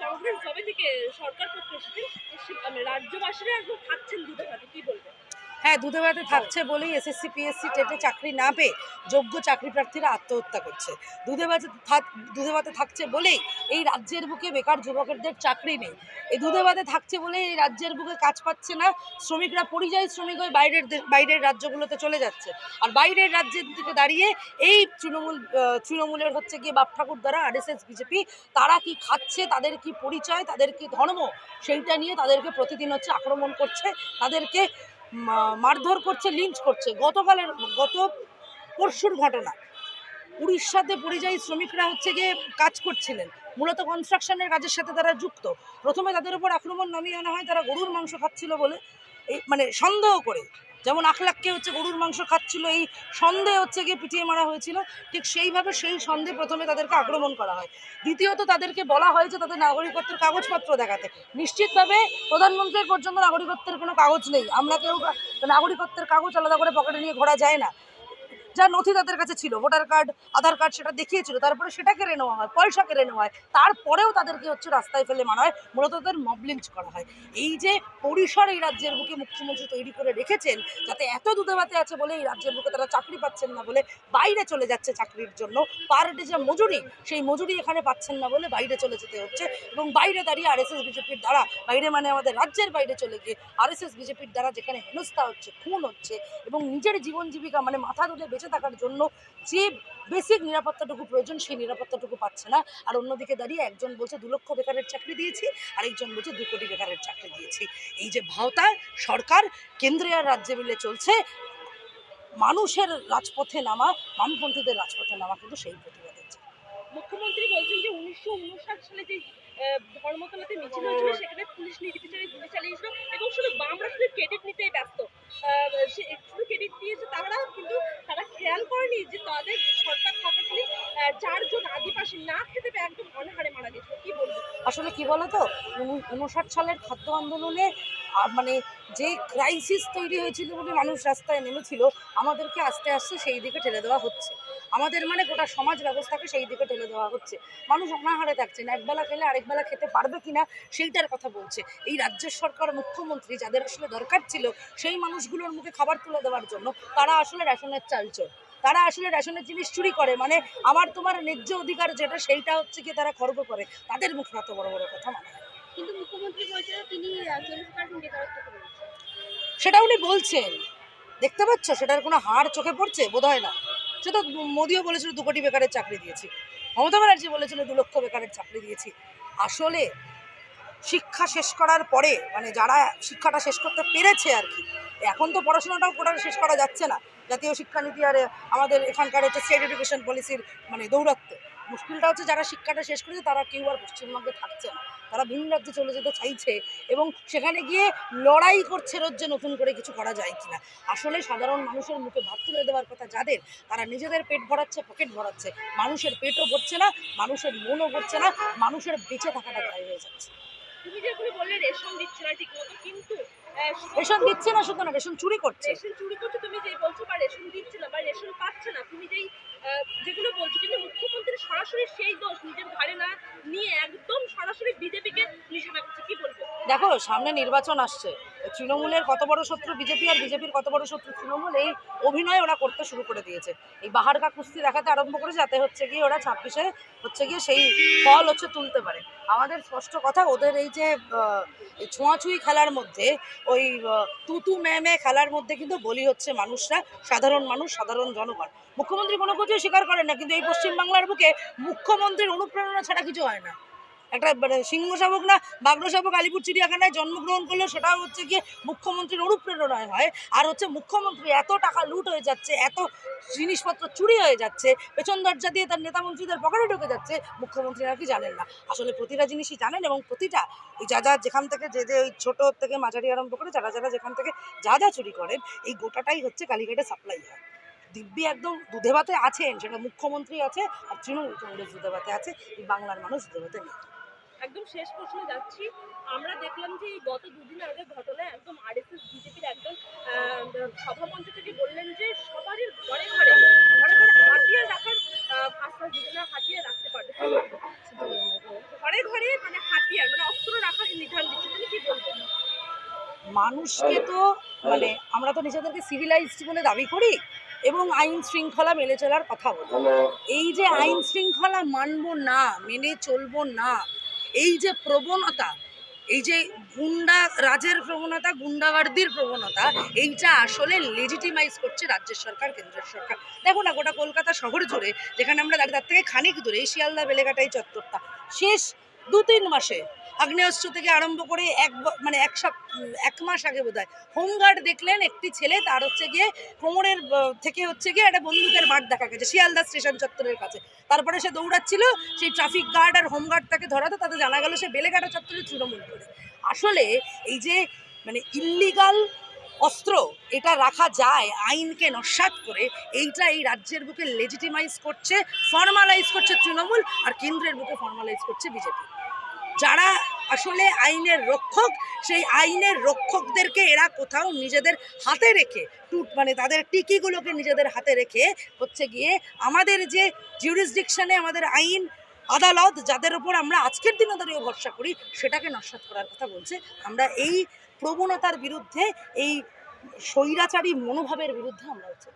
কংগ্রেস জবে থেকে সরকার পক্ষে এসেছেন মানে রাজ্যবাসীরা একদম খাচ্ছেন দুটো ভাতে কি বলবেন? হ্যাঁ দুধে ভাতে থাকছে বলেই এসএসসি পিএসসি টেটে চাকরি না পেয়ে যোগ্য চাকরি প্রার্থীরা আত্মহত্যা করছে। দুধে ভাতে থাক দুধে ভাতে থাকছে বলেই এই রাজ্যের বুকে বেকার যুবকদের চাকরি নেই। এই দুধে ভাতে থাকছে বলেই এই রাজ্যের বুকে কাজ পাচ্ছে না, শ্রমিকরা পরিযায়ী শ্রমিক হয়ে বাইরের বাইরের রাজ্যগুলোতে চলে যাচ্ছে। আর বাইরের রাজ্যের দিকে দাঁড়িয়ে এই তৃণমূল তৃণমূলের হচ্ছে গিয়ে বাপ ঠাকুর দ্বারা আরএসএস বিজেপি তারা কি খাচ্ছে, তাদের কি পরিচয়, তাদের কি ধর্ম, সেইটা নিয়ে তাদেরকে প্রতিদিন হচ্ছে আক্রমণ করছে, তাদেরকে মারধর করছে, লিঞ্চ করছে। গতকালের, গত পরশুর ঘটনা। উড়িষ্যাতে পরিযায়ী শ্রমিকরা হচ্ছে গিয়ে কাজ করছিলেন। মূলত কনস্ট্রাকশনের কাজের সাথে তারা যুক্ত। প্রথমে তাদের উপর আক্রমণ নামিয়ে আনা হয়, তারা গরুর মাংস খাচ্ছিল বলে। মানে সন্দেহ করে। যেমন আখলাককে হচ্ছে গরুর মাংস খাচ্ছিল, এই সন্দেহ হচ্ছে গিয়ে পিটিয়ে মারা হয়েছিল, ঠিক সেইভাবে সেই সন্দেহে প্রথমে তাদেরকে আক্রমণ করা হয়। দ্বিতীয়ত তাদেরকে বলা হয় যে তাদের নাগরিকত্বের কাগজপত্র দেখাতে। নিশ্চিতভাবে প্রধানমন্ত্রীর পর্যন্ত নাগরিকত্বের কোনো কাগজ নেই। আমরা কেউ নাগরিকত্বের কাগজ আলাদা করে পকেটে নিয়ে ঘোরা যায় না। যা নথি তাদের কাছে ছিল ভোটার কার্ড আধার কার্ড সেটা দেখিয়েছিল, তারপরে সেটা কেড়ে নেওয়া হয় পয়সা কেড়ে নেওয়া হয়, তারপরেও তাদেরকে হচ্ছে রাস্তায় ফেলে মারা হয়, মূলত তাদের মব লিঞ্চ করা হয়। এই যে পরিসর এই রাজ্যের বুকে মুখ্যমন্ত্রী তৈরি করে রেখেছেন, যাতে এত দুধেবাতে আছে বলে এই রাজ্যের বুকে তারা চাকরি পাচ্ছেন না বলে বাইরে চলে যাচ্ছে চাকরির জন্য পার ডে যে মজুরি, সেই মজুরি এখানে পাচ্ছেন না বলে বাইরে চলে যেতে হচ্ছে এবং বাইরে দাঁড়িয়ে আরএসএস বিজেপির দ্বারা, বাইরে মানে আমাদের রাজ্যের বাইরে চলে গিয়ে আরএসএস বিজেপির দ্বারা যেখানে হেনস্থা হচ্ছে, খুন হচ্ছে এবং নিজের জীবন জীবিকা মানে মাথা তুলে বেঁচে থাকার জন্য যে বেসিক নিরাপত্তাটুকু প্রয়োজন সেই নিরাপত্তাটুকু পাচ্ছে না। আর অন্যদিকে দাঁড়িয়ে একজন বলছে, দু লক্ষ বেকারের চাকরি দিয়েছি। আর একজন বলছে, দু কোটি বেকারের চাকরি দিয়েছি। এই যে ভাওতা, সরকার কেন্দ্রে আর রাজ্যে মিলে চলছে। মানুষের রাজপথে নামা, বামপন্থীদের রাজপথে নামা কিন্তু সেই প্রতিবাদের। মুখ্যমন্ত্রী বলছেন যে, উনিশশো উনষাট সালে যে ধর্মতলাতে মিছিল হয়েছিল, সেখানে পুলিশ নির্বিচারে গুলি চালিয়েছিল এবং শুধু বামরা শুধু ক্রেডিট নিতেই ব্যস্ত। সে একটু ক্রেডিট দিয়েছে তারা, কিন্তু তারা খেয়াল করেনি যে তাদের সরকার থাকাকালীন চারজন আদিবাসী না খেতে পেয়ে একদম অনাহারে মারা গেছিল কি বলব? আসলে কি বলতো তো উনষাট সালের খাদ্য আন্দোলনে মানে যে ক্রাইসিস তৈরি হয়েছিল বলে মানুষ রাস্তায় নেমেছিল, আমাদেরকে আস্তে আস্তে সেই দিকে ঠেলে দেওয়া হচ্ছে। আমাদের মানে গোটা সমাজ ব্যবস্থাকে সেই দিকে ঠেলে দেওয়া হচ্ছে। মানুষ অনাহারে থাকছে না, একবেলা খেলে আরেকবেলা খেতে পারবে কিনা সেইটার কথা বলছে। এই রাজ্য সরকার, মুখ্যমন্ত্রী যাদের আসলে দরকার ছিল, সেই মানুষগুলোর মুখে খাবার তুলে দেওয়ার জন্য তারা আসলে রেশনের চাল চোর তারা আসলে রেশনের জিনিস চুরি করে মানে আমার তোমার ন্যায্য অধিকার যেটা সেইটা হচ্ছে কি তারা খর্ব করে। তাদের মুখে এত বড় বড় কথা মানে কিন্তু মুখ্যমন্ত্রী বলছে তিনি বেকারত্ব সেটা উনি বলছেন। দেখতে পাচ্ছ? সেটার কোনো হাড় চোখে পড়ছে? বোধ হয় না। সে তো মোদিও বলেছিল, দু কোটি বেকারের চাকরি দিয়েছি। মমতা ব্যানার্জি বলেছিল, দু লক্ষ বেকারের চাকরি দিয়েছি। আসলে শিক্ষা শেষ করার পরে মানে যারা শিক্ষাটা শেষ করতে পেরেছে আর কি, এখন তো পড়াশোনাটাও কোটা শেষ করা যাচ্ছে না। জাতীয় শিক্ষানীতি আর আমাদের এখানকার হচ্ছে স্টেট এডুকেশন পলিসির মানে দৌরাত্ম মুশকিলটা হচ্ছে যারা শিক্ষাটা শেষ করেছে, তারা কেউ আর পশ্চিমবঙ্গে থাকছে না। তারা ভিন রাজ্যে চলে যেতে চাইছে এবং সেখানে গিয়ে লড়াই করছে রোজ নতুন করে কিছু করা যায় কিনা। আসলে সাধারণ মানুষের মুখে ভাত তুলে দেওয়ার কথা যাদের, তারা নিজেদের পেট ভরাচ্ছে, পকেট ভরাচ্ছে। মানুষের পেটও ভরছে না, মানুষের মনও ভরছে না, মানুষের বেঁচে থাকাটা দায় হয়ে যাচ্ছে। তুমি যেগুলো বললে রেশন দিচ্ছে না ঠিক মতো কিন্তু রেশন দিচ্ছে না শুধু না রেশন চুরি করছে। রেশন চুরি করছে তুমি যেই বলছো বা রেশন দিচ্ছে না বা রেশন পাচ্ছে না তুমি যেই যেগুলো বলছো কিন্তু মুখ্যমন্ত্রী সরাসরি সেই দোষ নিজের ঘাড়ে না নিয়ে একদম সরাসরি বিজেপিকে নিশানা করছে কি বলব? দেখো সামনে নির্বাচন আসছে। তৃণমূলের কত বড় শত্রু বিজেপি আর বিজেপির কত বড় শত্রু তৃণমূল, এই অভিনয় ওরা করতে শুরু করে দিয়েছে। এই বাহারকা কুস্তি দেখাতে আরম্ভ করেছে, যাতে হচ্ছে গিয়ে ওরা ছাব্বিশে হচ্ছে গিয়ে সেই ফল হচ্ছে তুলতে পারে। আমাদের স্পষ্ট কথা, ওদের এই যে ছোঁয়াছুঁই খেলার মধ্যে, ওই তুতু ম্যামে খেলার মধ্যে কিন্তু বলি হচ্ছে মানুষরা, সাধারণ মানুষ, সাধারণ জনগণ। মুখ্যমন্ত্রী কোনো কিছুই স্বীকার করেন না, কিন্তু এই পশ্চিমবাংলার বুকে মুখ্যমন্ত্রীর অনুপ্রেরণা ছাড়া কিছু হয় না। একটা মানে সিংহ শাবক না বাঘ্র শাবক, আলিপুর, চিড়িয়াখানায় জন্মগ্রহণ করল, সেটাও হচ্ছে গিয়ে মুখ্যমন্ত্রীর অনুপ্রেরণায় হয়। আর হচ্ছে মুখ্যমন্ত্রী এত টাকা লুট হয়ে যাচ্ছে, এত জিনিসপত্র চুরি হয়ে যাচ্ছে, পেছন দরজা দিয়ে তার নেতা মন্ত্রীদের পকেটে ঢুকে যাচ্ছে, মুখ্যমন্ত্রী আর কি জানেন না। আসলে প্রতিটা জিনিসই জানেন এবং প্রতিটা এই যা যা যেখান থেকে যে যে ওই ছোটো থেকে মাঝারি আরম্ভ করে যারা যারা যেখান থেকে যা যা চুরি করেন, এই গোটাটাই হচ্ছে কালীঘাটে সাপ্লাই হয়। দিব্যি একদম দুধে ভাতে আছেন, সেটা মুখ্যমন্ত্রী আছে আর তৃণমূল কংগ্রেস দুধে ভাতে আছে, এই বাংলার মানুষ দুধে ভাতে নেই। একদম শেষ প্রশ্নে যাচ্ছি। আমরা দেখলাম যে এই গত দুদিন আগে ঘটনায় একদম আরএসএস বিজেপির একজন আহ, সভামঞ্চ থেকে বললেন যে সবারই ঘরে ঘরে ঘরে ঘরে হাতিয়ার রাখার আহ, আশ্বাস দিলেন না হাতিয়ার রাখতে পারবে। ঘরে ঘরে মানে হাতিয়ার মানে অস্ত্র রাখার নির্ধারণ দিচ্ছে। তুমি কি বলব? মানুষকে তো মানে আমরা তো নিজেদেরকে সিভিলাইজড বলে দাবি করি এবং আইন শৃঙ্খলা মেনে চলার কথা বলি। এই যে আইন শৃঙ্খলা মানবো না মেনে চলবো না এই যে প্রবণতা, এই যে গুন্ডা রাজের প্রবণতা গুন্ডাগার্দির প্রবণতা, এইটা আসলে লেজিটিমাইজ করছে রাজ্যের সরকার, কেন্দ্রের সরকার। দেখো না, গোটা কলকাতা শহর জুড়ে, যেখানে আমরা তার থেকে খানিক দূরে, এই শিয়ালদা বেলেঘাটাই চত্বরটা, শেষ দু তিন মাসে আগ্নেয়াস্ত্র থেকে আরম্ভ করে এক মানে এক এক মাস আগে বোধ হয় হোমগার্ড দেখলেন একটি ছেলে, তার হচ্ছে গিয়ে কোমরের থেকে হচ্ছে গিয়ে একটা বন্দুকের বাট দেখা গেছে, শিয়ালদা স্টেশন চত্বরের কাছে। তারপরে সে দৌড়াচ্ছিল সেই ট্রাফিক গার্ড আর হোমগার্ড তাকে ধরাতো, তাতে জানা গেল সে বেলেঘাটা চত্বরে তৃণমূল করে। আসলে এই যে মানে ইল্লিগাল অস্ত্র, এটা রাখা যায় আইনকে নস্বাত করে, এইটা এই রাজ্যের বুকে লেজিটিমাইজ করছে ফর্মালাইজ করছে তৃণমূল আর কেন্দ্রের বুকে ফর্মালাইজ করছে বিজেপি। যারা আসলে আইনের রক্ষক, সেই আইনের রক্ষকদেরকে এরা কোথাও নিজেদের হাতে রেখে টুট মানে তাদের টিকিগুলোকে নিজেদের হাতে রেখে হচ্ছে গিয়ে আমাদের যে জিউরিসডিকশনে আমাদের আইন, আদালত, যাদের ওপর আমরা আজকের দিনে দাঁড়িয়ে ভরসা করি, সেটাকে নস্বাত করার কথা বলছে। আমরা এই প্রবণতার বিরুদ্ধে, এই স্বৈরাচারী মনোভাবের বিরুদ্ধে আমরা হচ্ছে